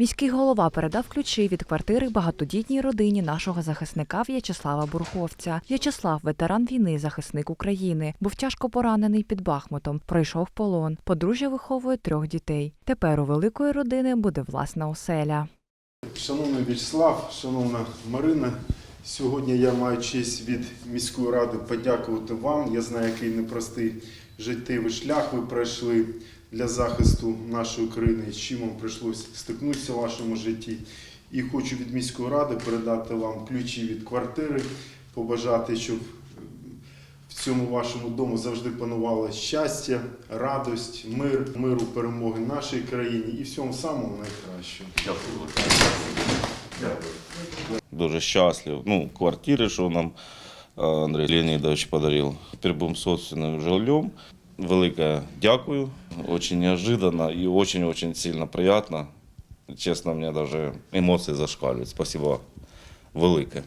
Міський голова передав ключі від квартири багатодітній родині нашого захисника В'ячеслава Бурховця. В'ячеслав, ветеран війни, захисник України, був тяжко поранений під Бахмутом, пройшов полон. Подружжя виховує трьох дітей. Тепер у великої родини буде власна оселя. Шановний В'ячеслав, шановна Марина, сьогодні я маю честь від міської ради подякувати вам. Я знаю, який непростий життєвий шлях ви пройшли для захисту нашої країни, з чим вам прийшлося стикнутися в вашому житті. І хочу від міської ради передати вам ключі від квартири, побажати, щоб в цьому вашому дому завжди панувало щастя, радость, мир, миру, перемоги нашій країні і всьому самому найкращого. Дуже щаслив. Ну, квартири, що нам е, Андрій Леонідович подарив. Тепер будемо собственним жильем. Велике дякую. Очень неожиданно і очень-очень сильно приятно. Чесно, мені навіть емоції зашкалюють. Спасибо велике.